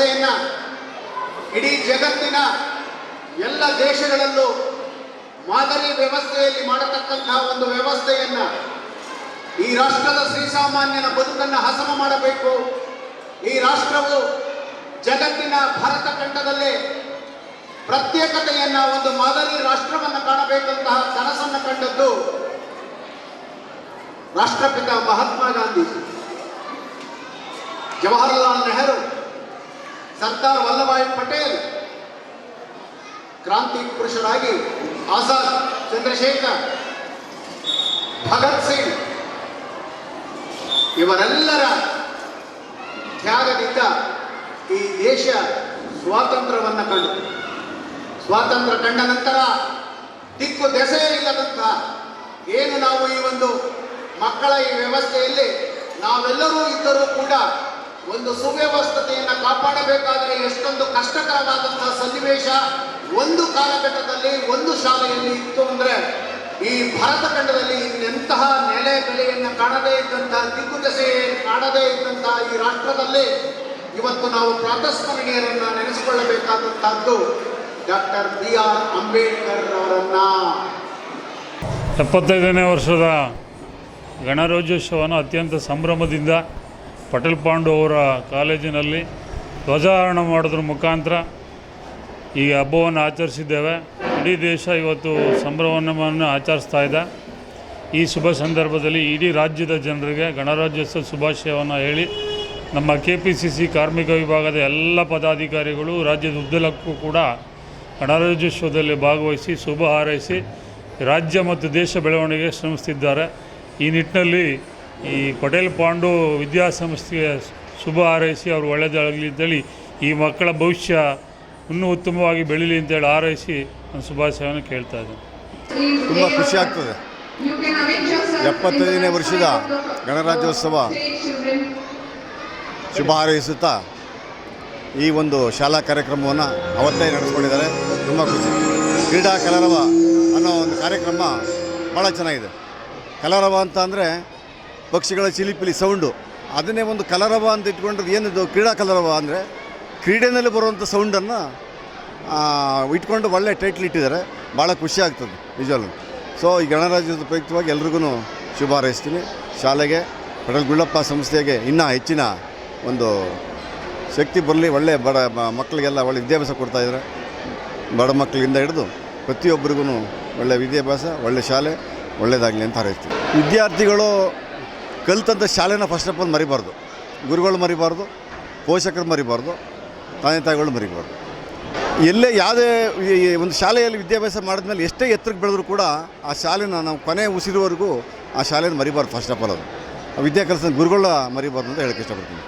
ಸಂಸ್ಥೆಯನ್ನ ಇಡೀ ಜಗತ್ತಿನ ಎಲ್ಲ ದೇಶಗಳಲ್ಲೂ ಮಾದರಿ ವ್ಯವಸ್ಥೆಯಲ್ಲಿ ಮಾಡತಕ್ಕಂತಹ ಒಂದು ವ್ಯವಸ್ಥೆಯನ್ನ ಈ ರಾಷ್ಟ್ರದ ಶ್ರೀಸಾಮಾನ್ಯನ ಬದುಕನ್ನು ಹಸಮ ಮಾಡಬೇಕು. ಈ ರಾಷ್ಟ್ರವು ಜಗತ್ತಿನ ಭಾರತ ಖಂಡದಲ್ಲೇ ಪ್ರತ್ಯೇಕತೆಯನ್ನ ಒಂದು ಮಾದರಿ ರಾಷ್ಟ್ರವನ್ನು ಕಾಣಬೇಕಂತಹ ಕನಸನ್ನು ಕಂಡದ್ದು ರಾಷ್ಟ್ರಪಿತ ಮಹಾತ್ಮ ಗಾಂಧಿ ಜವಾಹರಲಾಲ್ ನೆಹರು ಸರ್ದಾರ್ ವಲ್ಲಭಾಯಿ ಪಟೇಲ್, ಕ್ರಾಂತಿ ಪುರುಷರಾಗಿ ಆಜಾದ್ ಚಂದ್ರಶೇಖರ್, ಭಗತ್ ಸಿಂಗ್ ಇವರೆಲ್ಲರ ತ್ಯಾಗದಿಂದ ಈ ದೇಶ ಸ್ವಾತಂತ್ರ್ಯವನ್ನು ಕಂಡು. ಸ್ವಾತಂತ್ರ್ಯ ಕಂಡ ನಂತರ ದಿಕ್ಕು ದೆಸೆಯೇ ಇಲ್ಲದಂತ ಏನು ನಾವು ಈ ಒಂದು ಮಕ್ಕಳ ಈ ವ್ಯವಸ್ಥೆಯಲ್ಲಿ ನಾವೆಲ್ಲರೂ ಇದ್ದರೂ ಕೂಡ ಒಂದು ಸುವ್ಯವಸ್ಥತೆಯನ್ನು ಕಾಪಾಡಬೇಕಾದರೆ ಎಷ್ಟೊಂದು ಕಷ್ಟಕರವಾದಂತಹ ಸನ್ನಿವೇಶ ಒಂದು ಕಾಲಘಟ್ಟದಲ್ಲಿ ಒಂದು ಶಾಲೆಯಲ್ಲಿ ಇತ್ತು ಅಂದರೆ ಈ ಭಾರತ ಖಂಡದಲ್ಲಿ ಇನ್ನೆಂತಹ ನೆಲೆ ಬೆಲೆಯನ್ನು ಕಾಣದೇ ಇದ್ದಂತಹ ದಿಕ್ಕುದೆಸೆ ಕಾಣದೇ ಇದ್ದಂತಹ ಈ ರಾಷ್ಟ್ರದಲ್ಲಿ ಇವತ್ತು ನಾವು ಪ್ರಾತಸ್ಮರಣೀಯರನ್ನ ನೆನೆಸಿಕೊಳ್ಳಬೇಕಾದಂತಹದ್ದು ಡಾಕ್ಟರ್ ಬಿ ಆರ್ ಅಂಬೇಡ್ಕರ್ ಅವರನ್ನ. ಎಪ್ಪತ್ತೈದನೇ ವರ್ಷದ ಗಣರಾಜ್ಯೋತ್ಸವನ ಅತ್ಯಂತ ಸಂಭ್ರಮದಿಂದ ಪಟೇಲ್ ಪಾಂಡು ಅವರ ಕಾಲೇಜಿನಲ್ಲಿ ಧ್ವಜಾರೋಹಣ ಮಾಡೋದ್ರ ಮುಖಾಂತರ ಈ ಹಬ್ಬವನ್ನು ಆಚರಿಸಿದ್ದೇವೆ. ಇಡೀ ದೇಶ ಇವತ್ತು ಸಂಭ್ರಮವನ್ನು ಆಚರಿಸ್ತಾ ಇದೆ. ಈ ಶುಭ ಸಂದರ್ಭದಲ್ಲಿ ಇಡೀ ರಾಜ್ಯದ ಜನರಿಗೆ ಗಣರಾಜ್ಯೋತ್ಸವ ಶುಭಾಶಯವನ್ನು ಹೇಳಿ, ನಮ್ಮ ಕೆ ಪಿ ಸಿ ಸಿ ಕಾರ್ಮಿಕ ವಿಭಾಗದ ಎಲ್ಲ ಪದಾಧಿಕಾರಿಗಳು, ರಾಜ್ಯದ ಉದ್ದಲಕ್ಕೂ ಕೂಡ ಗಣರಾಜ್ಯೋತ್ಸವದಲ್ಲಿ ಭಾಗವಹಿಸಿ ಶುಭ ಹಾರೈಸಿ ರಾಜ್ಯ ಮತ್ತು ದೇಶ ಬೆಳವಣಿಗೆ ಶ್ರಮಿಸುತ್ತಿದ್ದಾರೆ ಈ ನಿಟ್ಟಿನಲ್ಲಿ ಈ ಪಟೇಲ್ ಪಾಂಡು ವಿದ್ಯಾಸಂಸ್ಥೆಯ ಶುಭ ಹಾರೈಸಿ ಅವರು ಒಳ್ಳೆಯದಾಗಲಿ ಅಂತೇಳಿ ಈ ಮಕ್ಕಳ ಭವಿಷ್ಯ ಇನ್ನೂ ಉತ್ತಮವಾಗಿ ಬೆಳೀಲಿ ಅಂತೇಳಿ ಹಾರೈಸಿ ನಾನು ಶುಭಾಶಯವನ್ನು ಕೇಳ್ತಾ ಇದ್ದೇನೆ. ತುಂಬ ಖುಷಿ ಆಗ್ತದೆ. ಎಪ್ಪತ್ತೈದನೇ ವರ್ಷದ ಗಣರಾಜ್ಯೋತ್ಸವ ಶುಭ ಹಾರೈಸುತ್ತಾ ಈ ಒಂದು ಶಾಲಾ ಕಾರ್ಯಕ್ರಮವನ್ನು ಅವತ್ತೇ ನಡೆಸ್ಕೊಂಡಿದ್ದಾರೆ. ತುಂಬ ಖುಷಿ. ಕ್ರೀಡಾ ಕಲರವ ಅನ್ನೋ ಒಂದು ಕಾರ್ಯಕ್ರಮ ಭಾಳ ಚೆನ್ನಾಗಿದೆ. ಕಲರವ ಅಂತ ಅಂದರೆ ಪಕ್ಷಿಗಳ ಚಿಲಿಪಿಲಿ ಸೌಂಡು. ಅದನ್ನೇ ಒಂದು ಕಲರವ ಅಂತ ಇಟ್ಕೊಂಡ್ರೆ ಏನಿದು ಕ್ರೀಡಾ ಕಲರವ ಅಂದರೆ ಕ್ರೀಡೆಯಲ್ಲಿ ಬರುವಂಥ ಸೌಂಡನ್ನು ಇಟ್ಕೊಂಡು ಒಳ್ಳೆ ಟೈಟ್ಲ್ ಇಟ್ಟಿದ್ದಾರೆ. ಭಾಳ ಖುಷಿ ಆಗ್ತದೆ ವಿಜುವಲ್ ಸೊ ಈ ಗಣರಾಜ್ಯದ ಪ್ರಯುಕ್ತವಾಗಿ ಎಲ್ರಿಗೂ ಶುಭ ಹಾರೈಸ್ತೀನಿ. ಶಾಲೆಗೆ, ಪಟೇಲ್ ಗುಳ್ಳಪ್ಪ ಸಂಸ್ಥೆಗೆ ಇನ್ನೂ ಹೆಚ್ಚಿನ ಒಂದು ಶಕ್ತಿ ಬರಲಿ, ಒಳ್ಳೆ ಬಡ ಮಕ್ಕಳಿಗೆಲ್ಲ ಒಳ್ಳೆ ವಿದ್ಯಾಭ್ಯಾಸ ಕೊಡ್ತಾಯಿದ್ದಾರೆ ಬಡ ಮಕ್ಕಳಿಂದ ಹಿಡಿದು ಪ್ರತಿಯೊಬ್ಬರಿಗೂ ಒಳ್ಳೆ ವಿದ್ಯಾಭ್ಯಾಸ, ಒಳ್ಳೆ ಶಾಲೆ ಒಳ್ಳೆಯದಾಗಲಿ ಅಂತ ಹಾರೈಸ್ತೀನಿ. ವಿದ್ಯಾರ್ಥಿಗಳು ಕಲಿತಂಥ ಶಾಲೆನ ಫಸ್ಟ್ ಆಫ್ ಆಲ್ ಮರಿಬಾರ್ದು. ಗುರುಗಳು ಮರಿಬಾರ್ದು, ಪೋಷಕರು ಮರಿಬಾರ್ದು ತಂದೆ ತಾಯಿಗಳು ಮರಿಬಾರ್ದು. ಎಲ್ಲೇ ಯಾವುದೇ ಒಂದು ಶಾಲೆಯಲ್ಲಿ ವಿದ್ಯಾಭ್ಯಾಸ ಮಾಡಿದ್ಮೇಲೆ ಎಷ್ಟೇ ಎತ್ತರಕ್ಕೆ ಬೆಳೆದ್ರು ಕೂಡ ಆ ಶಾಲೆನ ನಾವು ಕೊನೆ ಉಸಿರುವರೆಗೂ ಆ ಶಾಲೆನ ಮರಿಬಾರ್ದು ಫಸ್ಟ್ ಆಫ್ ಆಲ್ ಅದು. ವಿದ್ಯಾ ಕಲಿಸಿದ ಗುರುಗಳ ಮರಿಬಾರ್ದು ಅಂತ ಹೇಳಕ್ಕೆ ಇಷ್ಟಪಡ್ತೀನಿ.